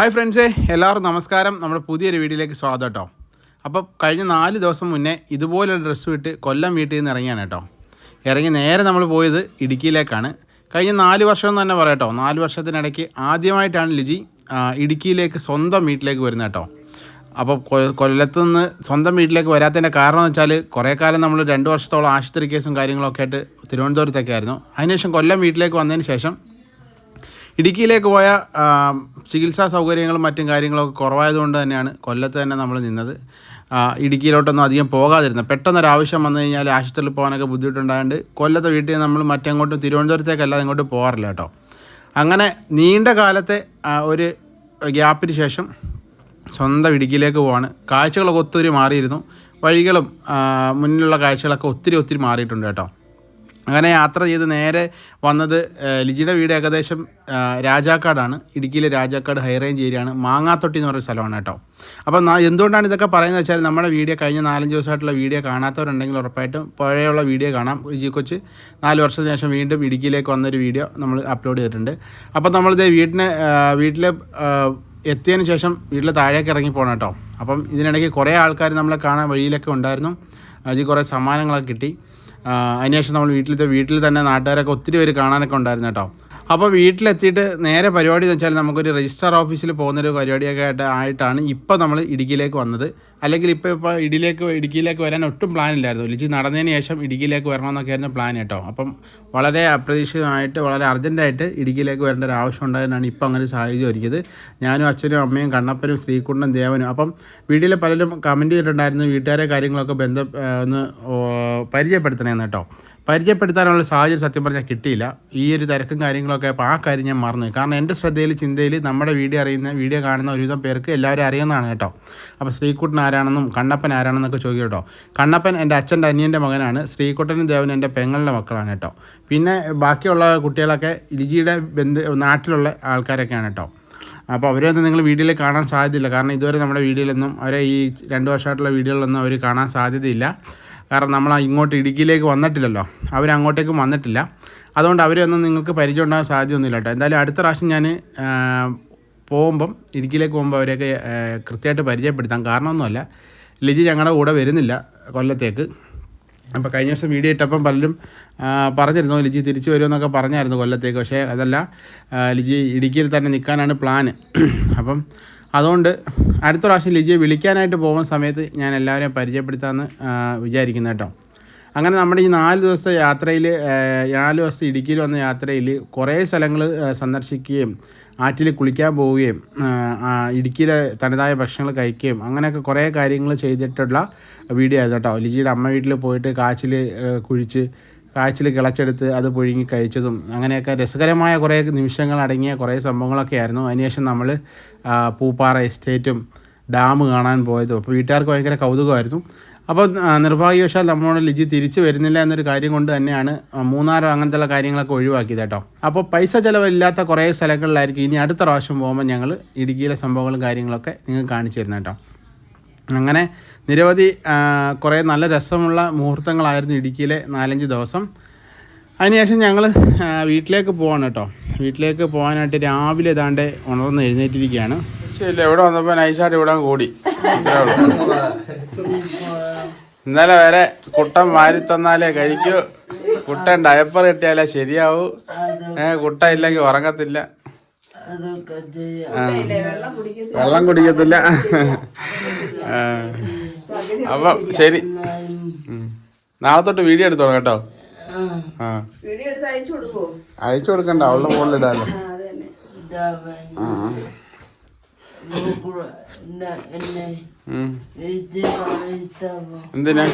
Hi ഫ്രണ്ട്സേ എല്ലാവർക്കും നമസ്കാരം. നമ്മുടെ പുതിയൊരു വീഡിയോയിലേക്ക് സ്വാഗതം കേട്ടോ. അപ്പോൾ കഴിഞ്ഞ നാല് ദിവസം മുന്നേ ഇതുപോലൊരു ഡ്രസ്സ് വിട്ട് കൊല്ലം വീട്ടിൽ നിന്ന് ഇറങ്ങിയാണ് കേട്ടോ. ഇറങ്ങി നേരെ നമ്മൾ പോയത് ഇടുക്കിയിലേക്കാണ്. കഴിഞ്ഞ നാല് വർഷം എന്ന് തന്നെ പറയാം കേട്ടോ. നാല് വർഷത്തിനിടയ്ക്ക് ആദ്യമായിട്ടാണ് ലിജി ഇടുക്കിയിലേക്ക് സ്വന്തം വീട്ടിലേക്ക് വരുന്നത് കേട്ടോ. അപ്പോൾ കൊല്ലത്ത് നിന്ന് സ്വന്തം വീട്ടിലേക്ക് വരാത്തതിന്റെ കാരണം എന്ന് വെച്ചാൽ കുറേ കാലം നമ്മൾ രണ്ട് വർഷത്തോളം ആശുപത്രി കേസും കാര്യങ്ങളൊക്കെ ആയിട്ട് തിരുവനന്തപുരത്തൊക്കെ ആയിരുന്നു. അതിനുശേഷം കൊല്ലം വീട്ടിലേക്ക് വന്നതിന് ശേഷം ഇടുക്കിയിലേക്ക് പോയ ചികിത്സാ സൗകര്യങ്ങളും മറ്റും കാര്യങ്ങളൊക്കെ കുറവായതുകൊണ്ട് തന്നെയാണ് കൊല്ലത്ത് തന്നെ നമ്മൾ നിന്നത്. ഇടുക്കിയിലോട്ടൊന്നും അധികം പോകാതിരുന്നത്. പെട്ടെന്നൊരാവശ്യം വന്നു കഴിഞ്ഞാൽ ആശുപത്രിയിൽ പോകാനൊക്കെ ബുദ്ധിമുട്ടുണ്ടായതുകൊണ്ട് കൊല്ലത്തെ വീട്ടിൽ നമ്മൾ മറ്റെങ്ങോട്ടും തിരുവനന്തപുരത്തേക്കല്ലാതെ ഇങ്ങോട്ട് പോകാറില്ല കേട്ടോ. അങ്ങനെ നീണ്ട കാലത്തെ ഒരു ഗ്യാപ്പിന് ശേഷം സ്വന്തം ഇടുക്കിയിലേക്ക് പോവാണ്. കാഴ്ചകളൊക്കെ ഒത്തിരി മാറിയിരുന്നു. വഴികളും മുന്നിലുള്ള കാഴ്ചകളൊക്കെ ഒത്തിരി ഒത്തിരി മാറിയിട്ടുണ്ട് കേട്ടോ. അങ്ങനെ യാത്ര ചെയ്ത് നേരെ വന്നത് ലിജിയുടെ വീട് ഏകദേശം രാജാക്കാടാണ്. ഇടുക്കിയിലെ രാജാക്കാട് ഹൈ റേഞ്ച് ഏരിയയാണ്. മാങ്ങാത്തൊട്ടി എന്ന് പറയുന്ന സ്ഥലമാണ് കേട്ടോ. അപ്പം എന്തുകൊണ്ടാണ് ഇതൊക്കെ പറയുന്നത് വെച്ചാൽ നമ്മുടെ വീഡിയോ കഴിഞ്ഞ നാലഞ്ച് ദിവസമായിട്ടുള്ള വീഡിയോ കാണാത്തവരുണ്ടെങ്കിൽ ഉറപ്പായിട്ടും പഴയുള്ള വീഡിയോ കാണാം. ലിജി കൊച്ച് നാല് വർഷത്തിന് ശേഷം വീണ്ടും ഇടുക്കിയിലേക്ക് വന്നൊരു വീഡിയോ നമ്മൾ അപ്ലോഡ് ചെയ്തിട്ടുണ്ട്. അപ്പം നമ്മളിത് വീട്ടിന് വീട്ടിലെ എത്തിയതിന് ശേഷം വീട്ടിൽ താഴേക്ക് ഇറങ്ങി പോകണം കേട്ടോ. അപ്പം ഇതിനിടയ്ക്ക് കുറേ ആൾക്കാർ നമ്മളെ കാണാൻ വഴിയിലൊക്കെ ഉണ്ടായിരുന്നു. അതിൽ കുറേ സമ്മാനങ്ങളൊക്കെ കിട്ടി. അതിനുശേഷം നമ്മൾ വീട്ടിലത്തെ വീട്ടിൽ തന്നെ നാട്ടുകാരൊക്കെ ഒത്തിരി പേര് കാണാനൊക്കെ ഉണ്ടായിരുന്നു കേട്ടോ. അപ്പോൾ വീട്ടിലെത്തിയിട്ട് നേരെ പരിപാടി എന്ന് വെച്ചാൽ നമുക്കൊരു രജിസ്റ്റർ ഓഫീസിൽ പോകുന്നൊരു പരിപാടിയൊക്കെ ആയിട്ട് ആയിട്ടാണ് ഇപ്പോൾ നമ്മൾ ഇടുക്കിയിലേക്ക് വന്നത്. അല്ലെങ്കിൽ ഇപ്പോൾ ഇപ്പോൾ ഇടുക്കിയിലേക്ക് ഇടുക്കിയിലേക്ക് വരാൻ ഒട്ടും പ്ലാൻ ഇല്ലായിരുന്നു. ലിജി നടന്നതിന് ശേഷം ഇടുക്കിയിലേക്ക് വരണമെന്നൊക്കെ ആയിരുന്നു പ്ലാൻ കേട്ടോ. അപ്പം വളരെ അപ്രതീക്ഷിതമായിട്ട് വളരെ അർജന്റായിട്ട് ഇടുക്കിയിലേക്ക് വരേണ്ട ഒരു ആവശ്യം ഉണ്ടായതിനാണ് ഇപ്പോൾ അങ്ങനെ സാഹചര്യം ഒരുക്കിയത്. ഞാനും അച്ഛനും അമ്മയും കണ്ണപ്പനും ശ്രീകുണ്ടനും ദേവനും. അപ്പം വീട്ടിലെ പലരും കമന്റ് ചെയ്തിട്ടുണ്ടായിരുന്നു വീട്ടുകാരെ കാര്യങ്ങളൊക്കെ ബന്ധം ഒന്ന് ഓ, പരിചയപ്പെടുത്തണമെന്ന് കേട്ടോ. പരിചയപ്പെടുത്താനുള്ള സാഹചര്യം സത്യം പറഞ്ഞാൽ കിട്ടിയില്ല. ഈ ഒരു തിരക്കും കാര്യങ്ങളൊക്കെ അപ്പോൾ ആ കാര്യം ഞാൻ മറന്നു കാരണം എന്റെ ശ്രദ്ധയിൽ ചിന്തയിൽ നമ്മുടെ വീഡിയോ അറിയുന്ന വീഡിയോ കാണുന്ന ഒരുവിധം പേർക്ക് എല്ലാവരും അറിയുന്നതാണ് കേട്ടോ. അപ്പോൾ ശ്രീകുട്ടൻ ആരാണെന്നും കണ്ണപ്പൻ ആരാണെന്നൊക്കെ ചോദിക്കും കേട്ടോ. കണ്ണപ്പൻ എന്റെ അച്ഛന്റെ അനിയന്റെ മകനാണ്. ശ്രീകുട്ടനും ദേവനും എന്റെ പെങ്ങളുടെ മക്കളാണ് കേട്ടോ. പിന്നെ ബാക്കിയുള്ള കുട്ടികളൊക്കെ ലിജിയുടെ ബന്ധു നാട്ടിലുള്ള ആൾക്കാരൊക്കെയാണ് കേട്ടോ. അപ്പോൾ അവരൊന്നും നിങ്ങൾ വീഡിയോയിൽ കാണാൻ സാധ്യതയില്ല. കാരണം ഇതുവരെ നമ്മുടെ വീഡിയോയിലൊന്നും അവരെ ഈ രണ്ട് വർഷമായിട്ടുള്ള വീഡിയോയിലൊന്നും അവർ കാണാൻ സാധ്യതയില്ല. കാരണം നമ്മൾ ഇങ്ങോട്ട് ഇടുക്കിയിലേക്ക് വന്നിട്ടില്ലല്ലോ. അവരങ്ങോട്ടേക്കും വന്നിട്ടില്ല. അതുകൊണ്ട് അവരൊന്നും നിങ്ങൾക്ക് പരിചയം ഉണ്ടാകാൻ സാധ്യതയൊന്നുമില്ല കേട്ടോ. എന്തായാലും അടുത്ത പ്രാവശ്യം ഞാൻ പോകുമ്പം ഇടുക്കിയിലേക്ക് പോകുമ്പോൾ അവരെയൊക്കെ കൃത്യമായിട്ട് പരിചയപ്പെടുത്താം. കാരണമൊന്നുമല്ല ലിജി ഞങ്ങളുടെ കൂടെ വരുന്നില്ല കൊല്ലത്തേക്ക്. അപ്പോൾ കഴിഞ്ഞ ദിവസം വീഡിയോ ഇട്ടപ്പം പലരും പറഞ്ഞിരുന്നു ലിജി തിരിച്ചു വരുമെന്നൊക്കെ പറഞ്ഞായിരുന്നു കൊല്ലത്തേക്ക്. പക്ഷേ അതല്ല ലിജി ഇടുക്കിയിൽ തന്നെ നിൽക്കാനാണ് പ്ലാന്. അപ്പം അതുകൊണ്ട് അടുത്ത പ്രാവശ്യം ലിജിയെ വിളിക്കാനായിട്ട് പോകുന്ന സമയത്ത് ഞാൻ എല്ലാവരെയും പരിചയപ്പെടുത്താമെന്ന് വിചാരിക്കുന്നു കേട്ടോ. അങ്ങനെ നമ്മുടെ ഈ നാല് ദിവസത്തെ യാത്രയിൽ നാല് ദിവസത്തെ ഇടുക്കിയിൽ വന്ന യാത്രയിൽ കുറേ സ്ഥലങ്ങൾ സന്ദർശിക്കുകയും ആറ്റിൽ കുളിക്കാൻ പോവുകയും ഇടുക്കിയിലെ തനതായ ഭക്ഷണങ്ങൾ കഴിക്കുകയും അങ്ങനെയൊക്കെ കുറേ കാര്യങ്ങൾ ചെയ്തിട്ടുള്ള വീഡിയോ ആയിരുന്നു കേട്ടോ. ലിജിയുടെ അമ്മ വീട്ടിൽ പോയിട്ട് കാച്ചിൽ കുഴിച്ച് കാച്ചിൽ കിളച്ചെടുത്ത് അത് പുഴുങ്ങി കഴിച്ചതും അങ്ങനെയൊക്കെ രസകരമായ കുറേ നിമിഷങ്ങൾ അടങ്ങിയ കുറേ സംഭവങ്ങളൊക്കെ ആയിരുന്നു. അതിനുശേഷം നമ്മൾ പൂപ്പാറ എസ്റ്റേറ്റും ഡാം കാണാൻ പോയതും. അപ്പോൾ വീട്ടുകാർക്ക് ഭയങ്കര കൗതുകമായിരുന്നു. അപ്പോൾ നിർഭാഗ്യവശാൽ നമ്മളോട് ലിജി തിരിച്ചു വരുന്നില്ല എന്നൊരു കാര്യം കൊണ്ട് തന്നെയാണ് മൂന്നാറോ അങ്ങനത്തെ കാര്യങ്ങളൊക്കെ ഒഴിവാക്കിയത് കേട്ടോ. അപ്പോൾ പൈസ ചിലവില്ലാത്ത കുറേ സ്ഥലങ്ങളിലായിരിക്കും ഇനി അടുത്ത പ്രാവശ്യം പോകുമ്പോൾ ഞങ്ങൾ ഇടുക്കിയിലെ സംഭവങ്ങളും കാര്യങ്ങളൊക്കെ നിങ്ങൾ കാണിച്ചു തരുന്നത് കേട്ടോ. അങ്ങനെ നിരവധി കുറേ നല്ല രസമുള്ള മുഹൂർത്തങ്ങളായിരുന്നു ഇടുക്കിയിലെ നാലഞ്ച് ദിവസം. അതിനുശേഷം ഞങ്ങൾ വീട്ടിലേക്ക് പോവാണ് കേട്ടോ. വീട്ടിലേക്ക് പോകാനായിട്ട് രാവിലെ ഏതാണ്ട് ഉണർന്ന് എഴുന്നേറ്റിരിക്കുകയാണ്. ശരി എവിടെ വന്നപ്പോൾ നൈസായിട്ട് ഇവിടെ കൂടി. ഇന്നലെ വരെ കുട്ടൻ വാരി തന്നാലേ കഴിക്കൂ. കുട്ടൻ ഡയപ്പർ കിട്ടിയാലേ ശരിയാവൂ. ഏഹ് കുട്ട ഇല്ലെങ്കിൽ ഉറങ്ങത്തില്ല. വെള്ളം കുടിക്കത്തില്ല. അപ്പൊ ശരി. നാളെ തൊട്ട് വീഡിയോ എടുത്തോളാം കേട്ടോ. ആ. വീഡിയോ എടുത്ത് അയച്ചു കൊടുക്കണ്ട അവളുടെ ഫോണിലിടാലോ ഇടാല്ലോ എന്തിനാ?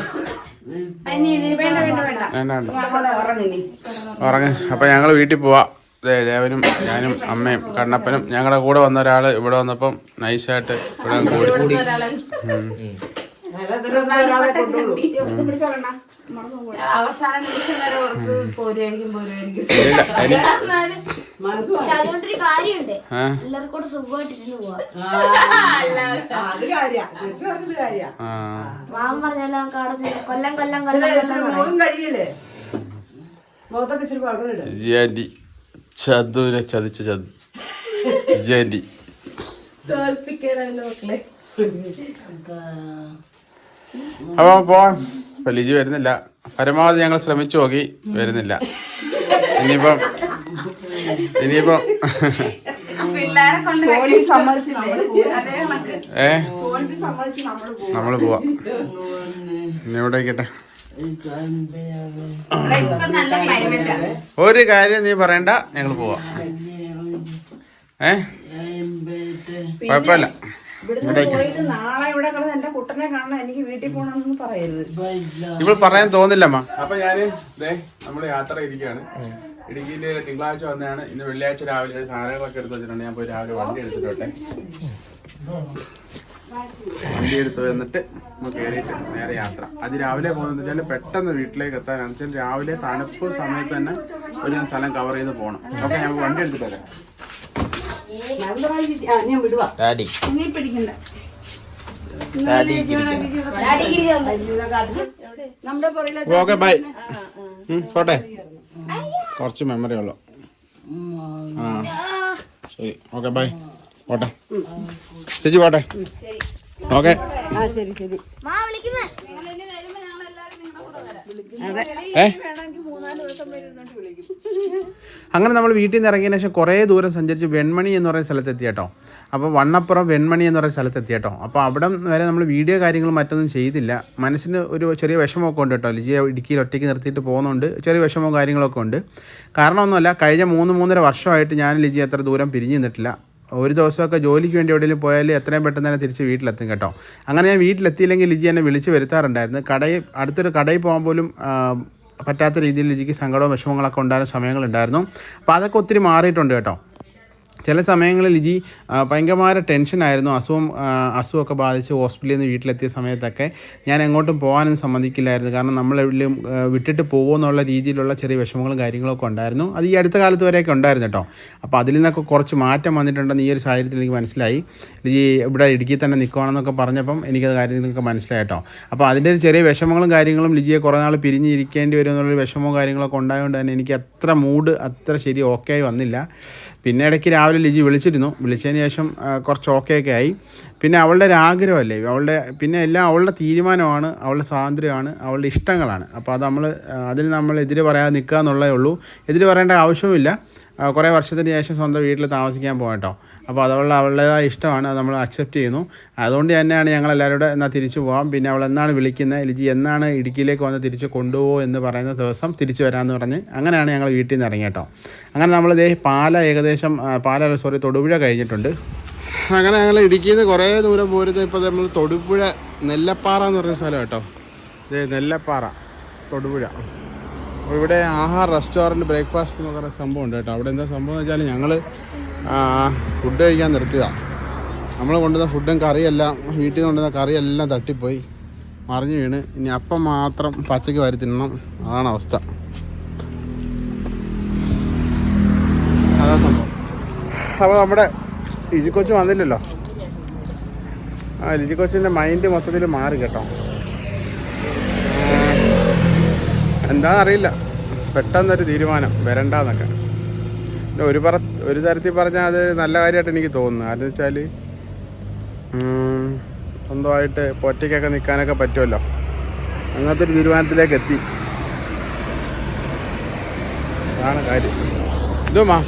ഉറങ്ങ. അപ്പൊ ഞങ്ങൾ വീട്ടിൽ പോവാ. ദേവനും ഞാനും അമ്മയും കണ്ണപ്പനും ഞങ്ങളുടെ കൂടെ വന്ന ഒരാൾ ഇവിടെ വന്നപ്പം നൈസായിട്ട് ഇവിടെ കൂടി അവസാനം കൊല്ലം കൊല്ലം കൊല്ലം കഴിയല്ലേ? മുഖത്തൊക്കെ ഇച്ചിരി പൗഡർ ഇടും. ചതുനെ ചതിച്ച ചതു. ജനി അപ്പൊ പോവാം ലിജി വരുന്നില്ല. പരമാവധി ഞങ്ങൾ ശ്രമിച്ചു നോക്കി വരുന്നില്ല. ഇനിയിപ്പം ഇനിയിപ്പം. ഏ? നമ്മൾ പോവാം. ഇനി എവിടെ ഇവിടെ ഒരു കാര്യം നീ പറയണ്ട ഞങ്ങൾ പോവാം. ഏ? കുഴപ്പമില്ല. ഇവൾ പറയാൻ തോന്നില്ലമ്മ അപ്പൊ ഞാൻ ദേ നമ്മൾ യാത്ര ഇരിക്കുകയാണ്. ഇടുക്കിയിൽ തിങ്കളാഴ്ച വന്നതാണ് ഇന്ന് വെള്ളിയാഴ്ച രാവിലെ സാധനങ്ങളൊക്കെ എടുത്ത് വെച്ചിട്ടുണ്ട്. ഞാൻ പോയി രാവിലെ വണ്ടി എടുത്തിട്ടോട്ടെ. വണ്ടി എടുത്ത് വന്നിട്ട് നമുക്ക് കയറിയിട്ട് നേരെ യാത്ര. അത് രാവിലെ പോകുന്നത് വെച്ചാൽ പെട്ടെന്ന് വീട്ടിലേക്ക് എത്താൻ വെച്ചാൽ രാവിലെ തണുപ്പ് സമയത്ത് തന്നെ ഒരു സ്ഥലം കവർ ചെയ്ത് പോകണം ഓക്കെ ഞങ്ങൾ വണ്ടി എടുത്തിട്ട് വരാം പുറകിലെ ഓക്കെ ബൈ പോട്ടെ. കുറച്ച് മെമ്മറി ഉള്ളു. ആ ശരി. ഓക്കെ ബൈ പോട്ടെ. ചേച്ചി പോട്ടെ. ഓക്കെ. ആ ശരി ശരി. ഏ? അങ്ങനെ നമ്മൾ വീട്ടിൽ നിന്ന് ഇറങ്ങിയതിന് ശേഷം കുറേ ദൂരം സഞ്ചരിച്ച് വെൺമണി എന്ന് പറയുന്ന സ്ഥലത്തെത്തി കേട്ടോ. അപ്പോൾ വണ്ണപ്പുറം വെൺമണി എന്ന് പറയുന്ന സ്ഥലത്തെത്തി കേട്ടോ. അപ്പോൾ അവിടെ വരെ നമ്മൾ വീഡിയോ കാര്യങ്ങൾ മറ്റൊന്നും ചെയ്തില്ല. മനസ്സിന് ഒരു ചെറിയ വിഷമമൊക്കെ ഉണ്ട് കേട്ടോ. ലിജിയെ ഇടുക്കിയിൽ ഒറ്റയ്ക്ക് നിർത്തിയിട്ട് പോകുന്നുണ്ട്. ചെറിയ വിഷമവും കാര്യങ്ങളൊക്കെ ഉണ്ട്. കാരണമൊന്നുമല്ല കഴിഞ്ഞ മൂന്ന് മൂന്നര വർഷമായിട്ട് ഞാൻ ലിജി അത്ര ദൂരം പിരിഞ്ഞു നിന്നിട്ടില്ല. ഒരു ദിവസമൊക്കെ ജോലിക്ക് വേണ്ടി എവിടെയെങ്കിലും പോയാൽ എത്രയും പെട്ടെന്ന് തന്നെ തിരിച്ച് വീട്ടിലെത്തും കേട്ടോ. അങ്ങനെ ഞാൻ വീട്ടിലെത്തിയില്ലെങ്കിൽ ലിജി എന്നെ വിളിച്ച് വരുത്താറുണ്ടായിരുന്നു. കടയിൽ അടുത്തൊരു കടയിൽ പോകാൻ പോലും പറ്റാത്ത രീതിയിൽ ലിജിക്ക് സങ്കടവും വിഷമങ്ങളൊക്കെ ഉണ്ടായിരുന്ന സമയങ്ങളുണ്ടായിരുന്നു. അപ്പോൾ അതൊക്കെ ഒത്തിരി മാറിയിട്ടുണ്ട് കേട്ടോ. ചില സമയങ്ങളിൽ ലിജി ഭയങ്കരമായ ടെൻഷനായിരുന്നു അസുഖം അസുഖമൊക്കെ ബാധിച്ച് ഹോസ്പിറ്റലിൽ നിന്ന് വീട്ടിലെത്തിയ സമയത്തൊക്കെ ഞാൻ എങ്ങോട്ടും പോകാനൊന്നും സമ്മതിക്കില്ലായിരുന്നു. കാരണം നമ്മൾ എവിടെയും വിട്ടിട്ട് വിട്ടിട്ട് പോകുമെന്നുള്ള രീതിയിലുള്ള ചെറിയ വിഷമങ്ങളും കാര്യങ്ങളൊക്കെ ഉണ്ടായിരുന്നു. അത് ഈ അടുത്ത കാലത്ത് വരെയൊക്കെ ഉണ്ടായിരുന്നു കേട്ടോ. അപ്പോൾ അതിൽ നിന്നൊക്കെ കുറച്ച് മാറ്റം വന്നിട്ടുണ്ടെന്ന് ഈ ഒരു സാഹചര്യത്തിൽ എനിക്ക് മനസ്സിലായി. ലിജി ഇവിടെ ഇടുക്കി തന്നെ നിൽക്കുകയാണെന്നൊക്കെ പറഞ്ഞപ്പം എനിക്കത് കാര്യങ്ങളൊക്കെ മനസ്സിലായി കേട്ടോ. അപ്പോൾ അതിന്റെ ഒരു ചെറിയ വിഷമങ്ങളും കാര്യങ്ങളും ലിജിയെ കുറേ നാൾ പിരിഞ്ഞിരിക്കേണ്ടി വരും എന്നുള്ളൊരു വിഷമവും കാര്യങ്ങളൊക്കെ ഉണ്ടായതുകൊണ്ട് തന്നെ എനിക്ക് അത്ര മൂഡ് അത്ര ശരി ഓക്കെ ആയി വന്നില്ല. പിന്നെ ഇടയ്ക്ക് രാവിലെ ലിജി വിളിച്ചിരുന്നു. വിളിച്ചതിന് ശേഷം കുറച്ച് ഓക്കെ ഒക്കെ ആയി. പിന്നെ അവളുടെ ഒരു ആഗ്രഹമല്ലേ? അവളുടെ പിന്നെ എല്ലാം അവളുടെ തീരുമാനമാണ് അവളുടെ സ്വാതന്ത്ര്യമാണ് അവളുടെ ഇഷ്ടങ്ങളാണ്. അപ്പോൾ അത് നമ്മൾ അതിന് നമ്മൾ എതിര് പറയാതെ നിൽക്കുക എന്നുള്ളതേ ഉള്ളൂ. എതിര് പറയേണ്ട ആവശ്യവുമില്ല. കുറേ വർഷത്തിന് ശേഷം സ്വന്തം വീട്ടിൽ താമസിക്കാൻ പോകട്ടോ അപ്പോൾ അതുള്ള അവളുടേതായ ഇഷ്ടമാണ് അത് നമ്മൾ അക്സെപ്റ്റ് ചെയ്യുന്നു. അതുകൊണ്ട് തന്നെയാണ് ഞങ്ങൾ എല്ലാവരും കൂടെ എന്നാൽ തിരിച്ചു പോകാം. പിന്നെ അവൾ എന്നാണ് വിളിക്കുന്നത്? ലിജി എന്നാണ് ഇടുക്കിയിലേക്ക് വന്ന് തിരിച്ച് കൊണ്ടുപോകുമോ എന്ന് പറയുന്ന ദിവസം തിരിച്ചു വരാമെന്ന് പറഞ്ഞ് അങ്ങനെയാണ് ഞങ്ങൾ വീട്ടിൽ നിന്ന് ഇറങ്ങി കേട്ടോ. അങ്ങനെ നമ്മൾ ഇതേ പാല ഏകദേശം പാല സോറി തൊടുപുഴ കഴിഞ്ഞിട്ടുണ്ട്. അങ്ങനെ ഞങ്ങൾ ഇടുക്കിയിൽ നിന്ന് കുറേ ദൂരം പോരുന്നത് ഇപ്പോൾ നമ്മൾ തൊടുപുഴ നെല്ലപ്പാറ എന്ന് പറയുന്ന സ്ഥലം കേട്ടോ. ഇതേ നെല്ലപ്പാറ തൊടുപുഴ. ഇവിടെ ആഹാർ റെസ്റ്റോറന്റ് ബ്രേക്ക്ഫാസ്റ്റ് എന്ന് പറയുന്ന സംഭവം ഉണ്ട് കേട്ടോ. അവിടെ എന്താ സംഭവം എന്ന് വെച്ചാൽ ഞങ്ങൾ ഫുഡ് കഴിക്കാൻ നിർത്തിയതാണ് നമ്മൾ കൊണ്ടുവന്ന ഫുഡും കറിയെല്ലാം വീട്ടിൽ നിന്ന് കൊണ്ടുവന്ന കറിയെല്ലാം തട്ടിപ്പോയി. മറിഞ്ഞു വീണ്. ഇനി അപ്പം മാത്രം പച്ചയ്ക്ക് വാരി തിന്നണം. അതാണ് അവസ്ഥ. അതാ സംഭവം. അപ്പോൾ നമ്മുടെ ലിജി കൊച്ചു വന്നില്ലല്ലോ? ആ ലിജി കൊച്ചിന്റെ മൈൻഡ് മൊത്തത്തിൽ മാറി കേട്ടോ. എന്താണെന്നറിയില്ല പെട്ടെന്നൊരു തീരുമാനം വരണ്ടെന്നൊക്കെ. ഒരു പറ ഒരു തരത്തിൽ പറഞ്ഞാൽ അത് നല്ല കാര്യമായിട്ട് എനിക്ക് തോന്നുന്നു. കാരണം വെച്ചാൽ സ്വന്തമായിട്ട് ഒറ്റയ്ക്കൊക്കെ നിൽക്കാനൊക്കെ പറ്റുമല്ലോ. അങ്ങനത്തെ ഒരു തീരുമാനത്തിലേക്ക് എത്തി. അതാണ് കാര്യം. ഇതുമാ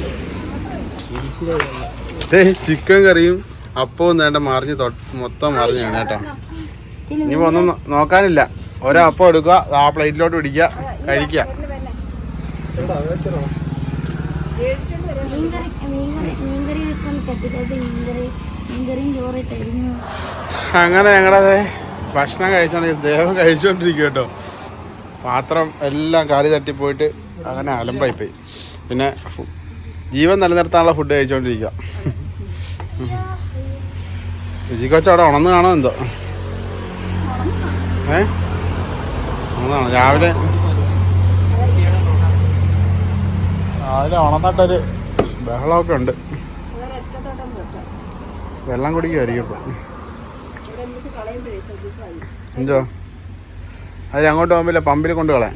ചിക്കൻ കറിയും അപ്പവും വേണ്ട മറിഞ്ഞ് മൊത്തം മറിഞ്ഞു വേണം കേട്ടോ. ഇനി ഒന്നും നോക്കാനില്ല. ഓരോ അപ്പം എടുക്കുക ആ പ്ലേറ്റിലോട്ട് പിടിക്കുക കഴിക്കുക. മീൻകറി മീൻകറി മീൻകറി വെക്കുന്ന ചട്ടിക്കകത്ത് മീൻകറി മീൻകറിയും ചോറിട്ടായിരുന്നു അങ്ങനെ ഞങ്ങളുടെ ഭക്ഷണം കഴിച്ചോണ്ട് ദേഹം കഴിച്ചോണ്ടിരിക്കും കേട്ടോ പാത്രം എല്ലാം കാലി തട്ടിപ്പോയിട്ട് അങ്ങനെ അലമ്പായി പോയി. പിന്നെ ജീവൻ നിലനിർത്താനുള്ള ഫുഡ് കഴിച്ചുകൊണ്ടിരിക്കുക രുചിക്കൊച്ച അവിടെ ഉണന്ന് കാണോ എന്തോ? ഏ? ഉണന്നാണോ രാവിലെ രാവിലെ ഉണന്നിട്ടൊരു ബഹളമൊക്കെ ഉണ്ട്. വെള്ളം കുടിക്കുമായിരിക്കും ഇപ്പം. എന്തോ? അത് അങ്ങോട്ട് പോകുമ്പോൾ പമ്പിൽ കൊണ്ട് കളയാം.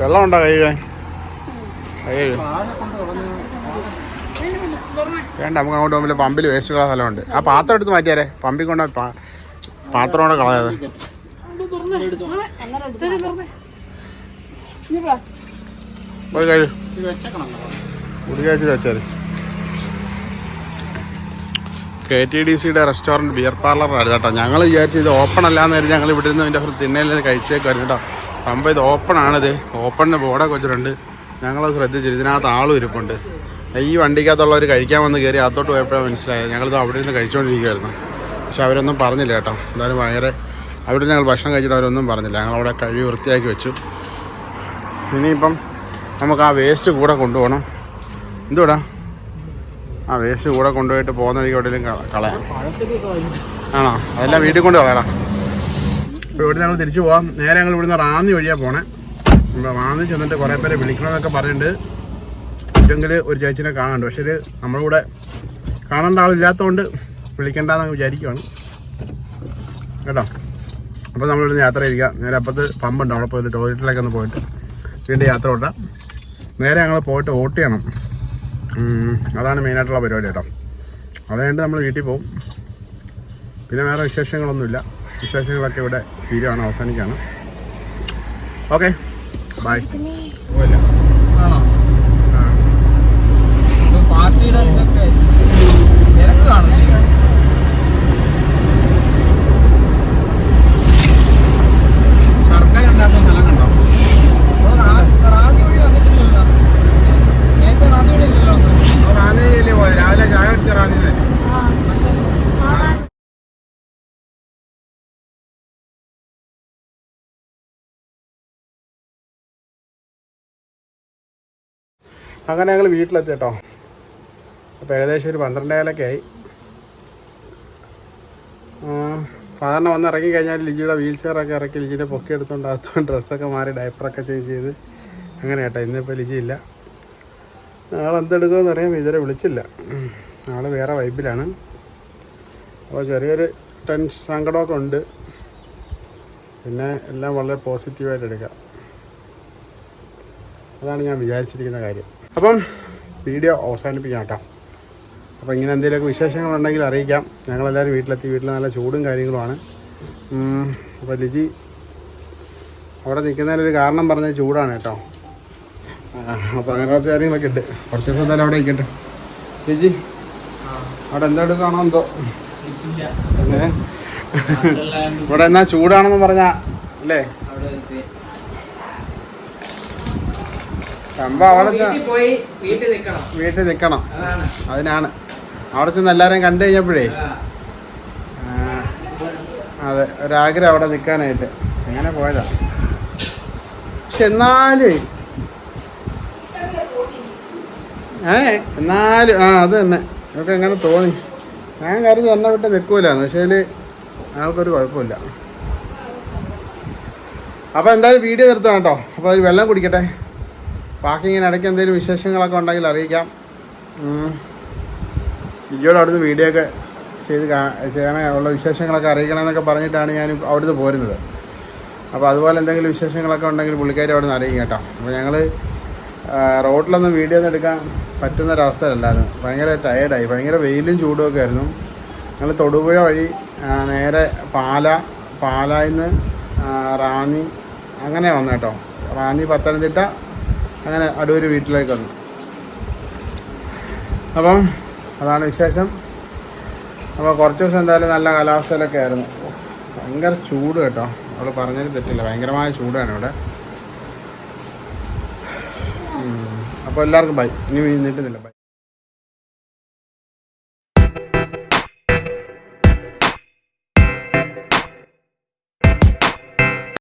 വെള്ളം ഉണ്ടോ കഴുകാൻ? കൈ കഴുകും വേണ്ട നമുക്ക് അങ്ങോട്ട് പോകുമ്പോൾ പമ്പിൽ വേസ്റ്റ് കളയാൻ സ്ഥലമുണ്ട്. ആ പാത്രം എടുത്ത് മാറ്റിയാരേ? പമ്പിൽ കൊണ്ട് പാത്രം കൂടെ കളയാതെ. പോയി കഴി. കുടിക്കാച്ചിട്ട് വെച്ചാൽ കെ ടി ഡി സിയുടെ റെസ്റ്റോറന്റ് ബിയർ പാർലറാണ് കേട്ടോ. ഞങ്ങൾ വിചാരിച്ചു ഇത് ഓപ്പൺ അല്ലാന്ന് കരുതി ഞങ്ങൾ ഇവിടെ നിന്ന് ഇതിന്റെ തിണ്ണയിൽ കഴിച്ചേക്കായിരുന്നു കേട്ടോ. സംഭവം ഇത് ഓപ്പൺ ആണിത് ഓപ്പണിന് ബോർഡൊക്കെ വെച്ചിട്ടുണ്ട്. ഞങ്ങളത് ശ്രദ്ധിച്ചു ഇതിനകത്ത് ആളും ഇരിപ്പുണ്ട്. ഈ വണ്ടിക്കകത്തുള്ളവർ കഴിക്കാൻ വന്ന് കയറി അകത്തോട്ട് പോയപ്പോഴാണ് മനസ്സിലായത്. ഞങ്ങളിത് അവിടെ നിന്ന് കഴിച്ചുകൊണ്ടിരിക്കുമായിരുന്നു പക്ഷെ അവരൊന്നും പറഞ്ഞില്ല കേട്ടോ. എന്തായാലും ഭയങ്കര അവിടെ ഞങ്ങൾ ഭക്ഷണം കഴിച്ചിട്ട് അവരൊന്നും പറഞ്ഞില്ല. ഞങ്ങളവിടെ കഴിവ് വൃത്തിയാക്കി വെച്ചു. ഇനിയിപ്പം നമുക്ക് ആ വേസ്റ്റ് കൂടെ കൊണ്ടുപോകണം. എന്തുകൂടാ ആ വേസ്റ്റ് കൂടെ കൊണ്ടുപോയിട്ട് പോകുന്ന വഴിക്ക് എവിടെയെങ്കിലും കളയാം. ആണോ? അതെല്ലാം വീട്ടിൽ കൊണ്ട് കളയടാ ഇവിടെ ഞങ്ങൾ തിരിച്ചു പോവാം. നേരെ ഞങ്ങൾ ഇവിടുന്ന് റാന്നി വഴിയാണ് പോണേ. അപ്പോൾ റാന്നി ചെന്നിട്ട് കുറേ പേരെ വിളിക്കണമെന്നൊക്കെ പറഞ്ഞിട്ടുണ്ട്. ഇല്ലെങ്കിൽ ഒരു ചേച്ചിനെ കാണാനുണ്ട്. പക്ഷേ നമ്മുടെ കൂടെ കാണേണ്ട ആളില്ലാത്തതുകൊണ്ട് വിളിക്കണ്ടെന്ന് വിചാരിക്കുവാണ്. കേട്ടോ? അപ്പോൾ നമ്മളിവിടുന്ന് യാത്ര ചെയ്യുക നേരെ അപ്പത്ത് പമ്പുണ്ട്. അവിടെ പോയിട്ട് ടോയ്ലറ്റിലൊക്കെ ഒന്ന് പോയിട്ട് വീണ്ടും യാത്ര ഓട്ടാം നേരെ ഞങ്ങൾ പോയിട്ട് വോട്ട് ചെയ്യണം. അതാണ് മെയിനായിട്ടുള്ള പരിപാടി കേട്ടോ. അത് കഴിഞ്ഞിട്ട് നമ്മൾ വീട്ടിൽ പോകും. പിന്നെ വേറെ വിശേഷങ്ങളൊന്നുമില്ല. വിശേഷങ്ങളൊക്കെ ഇവിടെ തീരുവാണ് അവസാനിക്കുകയാണ്. ഓക്കെ ബൈ പാർട്ടിയുടെ ഇതൊക്കെ തിരക്ക് സർക്കാർ ഉണ്ടാക്കുന്ന സ്ഥലം കണ്ടോ ഇവിടെ റാ- റാന്നി വഴി വന്നിട്ടില്ലല്ലോ നേരത്തെ റാന്നി വഴി ഇല്ലല്ലോ വന്നത്. റാന്നിയിലേ പോയത് രാവിലെ ചായ കുടിച്ച റാന്നി തന്നെ അങ്ങനെ ഞങ്ങൾ വീട്ടിലെത്തി കേട്ടോ. അപ്പോൾ ഏകദേശം ഒരു പന്ത്രണ്ടേലൊക്കെ ആയി. സാധാരണ വന്ന് ഇറങ്ങി കഴിഞ്ഞാൽ ലിജിയുടെ വീൽ ചെയറൊക്കെ ഇറക്കി ലിജിയുടെ പൊക്കി എടുത്തുകൊണ്ട് അകത്തുകൊണ്ട് ഡ്രസ്സൊക്കെ മാറി ഡയപ്പറൊക്കെ ചേഞ്ച് ചെയ്ത്. അങ്ങനെ കേട്ടോ ഇന്നിപ്പോൾ ലിജിയില്ല ആളെന്തെടുക്കുമെന്ന് നാളെ എന്തെടുക്കുമെന്ന് അറിയാം ഇതുവരെ വിളിച്ചില്ല. ആൾ വേറെ വൈബിലാണ് അപ്പോൾ ചെറിയൊരു ടെൻഷൻ സങ്കടമൊക്കെ ഉണ്ട്. പിന്നെ എല്ലാം വളരെ പോസിറ്റീവായിട്ട് എടുക്കാം. അതാണ് ഞാൻ വിചാരിച്ചിരിക്കുന്ന കാര്യം. അപ്പം വീഡിയോ അവസാനിപ്പിക്കാം കേട്ടോ അപ്പോൾ ഇങ്ങനെ എന്തെങ്കിലുമൊക്കെ വിശേഷങ്ങളുണ്ടെങ്കിൽ അറിയിക്കാം. ഞങ്ങളെല്ലാവരും വീട്ടിലെത്തി. വീട്ടിൽ നല്ല ചൂടും കാര്യങ്ങളുമാണ്. അപ്പോൾ ലിജി അവിടെ നിൽക്കുന്നതിനൊരു കാരണം പറഞ്ഞാൽ ചൂടാണ് കേട്ടോ. അപ്പോൾ അങ്ങനെ കുറച്ച് കാര്യങ്ങളൊക്കെ ഉണ്ട്. കുറച്ച് ദിവസം എന്തായാലും അവിടെ നിൽക്കട്ടെ ലിജി അവിടെ എന്താ എടുക്കുകയാണോ എന്തോ? ഇവിടെ എന്നാ ചൂടാണെന്ന് പറഞ്ഞാ അല്ലേ? സംഭവം അവിടെ വീട്ടിൽ പോയി വീട്ടിൽ നിൽക്കണം. വീട്ടിൽ നിൽക്കണം. അതിനാണ്. അവിടെ ചെന്ന് എല്ലാവരെയും കണ്ടു കഴിഞ്ഞപ്പോഴേ അതെ ഒരാഗ്രഹം അവിടെ നിൽക്കാനായിട്ട്. അങ്ങനെ പോയതാ. പക്ഷെ എന്നാൽ ഏ എന്നാലും ആ അത് തന്നെ. നമുക്ക് എങ്ങനെ തോന്നി. ഞാൻ കരുതി എന്നെ വിട്ട് നിൽക്കൂലെന്ന്. പക്ഷേ ആൾക്കൊരു കുഴപ്പമില്ല. അപ്പോൾ എന്തായാലും വീഡിയോ നിർത്തണം കേട്ടോ. അപ്പോൾ അതിൽ വെള്ളം കുടിക്കട്ടെ. ബാക്കി ഇടയ്ക്ക് എന്തെങ്കിലും വിശേഷങ്ങളൊക്കെ ഉണ്ടെങ്കിൽ അറിയിക്കാം. ലിജോട് അവിടുന്ന് വീഡിയോ ഒക്കെ ചെയ്ത് ചെയ്യണേ ഉള്ള വിശേഷങ്ങളൊക്കെ അറിയിക്കണം എന്നൊക്കെ പറഞ്ഞിട്ടാണ് ഞാൻ അവിടുന്ന് പോരുന്നത്. അപ്പോൾ അതുപോലെ എന്തെങ്കിലും വിശേഷങ്ങളൊക്കെ ഉണ്ടെങ്കിൽ പുള്ളിക്കാരി അവിടെ നിന്ന് അറിയിക്കും കേട്ടോ. അപ്പോൾ ഞങ്ങൾ റോഡിലൊന്നും വീഡിയോ ഒന്നും എടുക്കാൻ പറ്റുന്ന ഒരവസ്ഥയല്ലായിരുന്നു ഭയങ്കര ടയേർഡായി ഭയങ്കര വെയിലും ചൂടും ഒക്കെ ആയിരുന്നു. ഞങ്ങൾ തൊടുപുഴ വഴി നേരെ പാല പാലായിൽ നിന്ന് റാന്നി അങ്ങനെ വന്നു കേട്ടോ. റാന്നി പത്തനംതിട്ട അങ്ങനെ അടൂർ വീട്ടിലേക്ക് വന്നു. അപ്പം അതാണ് വിശേഷം. അപ്പോൾ കുറച്ച് ദിവസം എന്തായാലും നല്ല കാലാവസ്ഥയിലൊക്കെ ആയിരുന്നു. ഭയങ്കര ചൂട് കേട്ടോ. അവൾ പറഞ്ഞതിൽ തെറ്റില്ല. ഭയങ്കരമായ ചൂടാണ് ഇവിടെ. അപ്പോൾ എല്ലാവർക്കും ബൈ ഇനി നീട്ടുന്നില്ല ബൈ